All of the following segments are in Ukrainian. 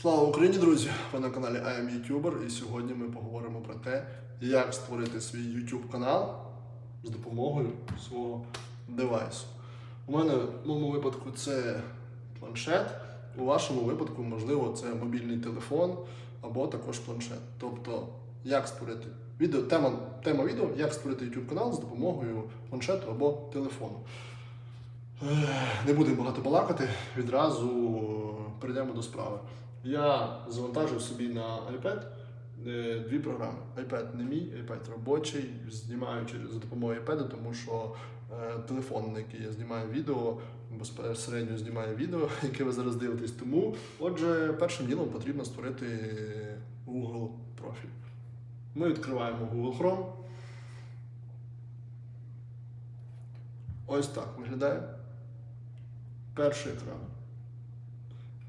Слава Україні, друзі! Ви на каналі I am YouTuber і сьогодні ми поговоримо про те, як створити свій YouTube канал з допомогою свого девайсу. У мене в моєму випадку це планшет, у вашому випадку, можливо, це мобільний телефон або також планшет. Тобто, як створити відео, тема, тема відео, як створити YouTube канал з допомогою планшету або телефону. Не будемо багато балакати, відразу перейдемо до справи. Я завантажив собі на iPad е, дві програми. iPad не мій, iPad робочий. Знімаю через за допомогою iPad, тому що е, телефон, на який я знімаю відео, безпосередньо знімаю відео, яке ви зараз дивитесь. Тому, отже, першим ділом потрібно створити Google профіль. Ми відкриваємо Google Chrome. Ось так виглядає. Перший екран.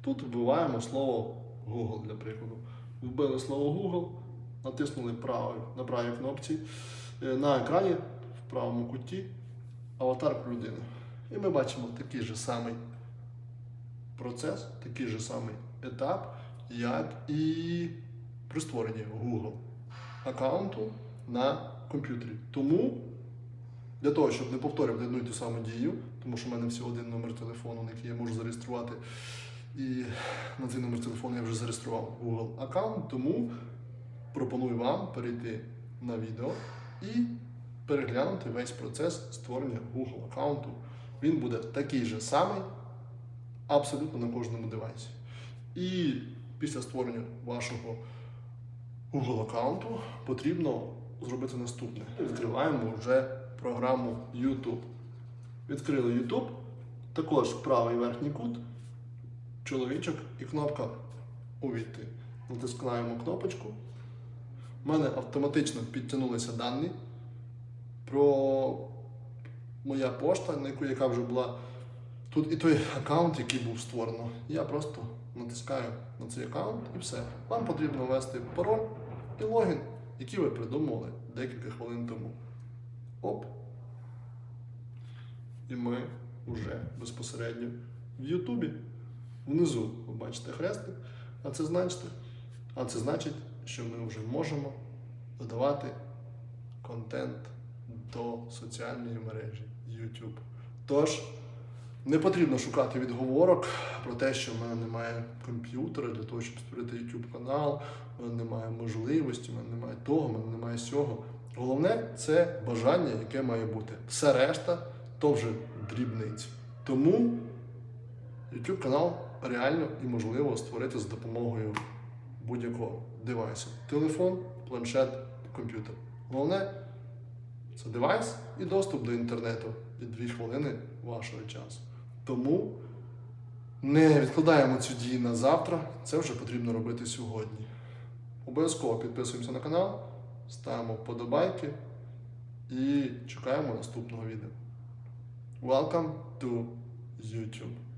Тут вбиваємо слово Google для прикладу. Вбили слово Google, натиснули правою, на правій кнопці. Е, На екрані в правому куті аватарку людини. І ми бачимо такий же самий процес, такий же самий етап, як і при створенні Google аккаунту на комп'ютері. Тому для того, щоб не повторювати одну і ту саму дію, тому що в мене всього один номер телефону, на який я можу зареєструвати. І на цей номер телефону я вже зареєстрував Google аккаунт, тому пропоную вам перейти на відео і переглянути весь процес створення Google аккаунту. Він буде такий же самий абсолютно на кожному девайсі. І після створення вашого Google аккаунту потрібно зробити наступне. Відкриваємо вже програму YouTube. Відкрили YouTube, також правий верхній кут, чоловічок і кнопка Увійти. Натискаємо кнопочку. У мене автоматично підтягнулися дані про моя пошта, на яку яка вже була. Тут і той аккаунт, який був створено. Я просто натискаю на цей аккаунт і все. Вам потрібно ввести пароль і логін, який ви придумали декілька хвилин тому. Оп. І ми вже безпосередньо в Ютубі. Внизу ви бачите хрестик, а це значить, а це значить, що ми вже можемо додавати контент до соціальної мережі YouTube. Тож, не потрібно шукати відговорок про те, що в мене немає комп'ютера для того, щоб створити YouTube канал, в мене немає можливості, в мене немає того, в мене немає сього. Головне це бажання, яке має бути. Все решта то вже дрібниці. Тому YouTube канал реально і можливо створити за допомогою будь-якого девайсу. Телефон, планшет, комп'ютер. Головне це девайс і доступ до інтернету і дві хвилини вашого часу. Тому не відкладаємо цю дію на завтра, це вже потрібно робити сьогодні. Обов'язково підписуємося на канал, ставимо вподобайки і чекаємо наступного відео. Welcome to YouTube.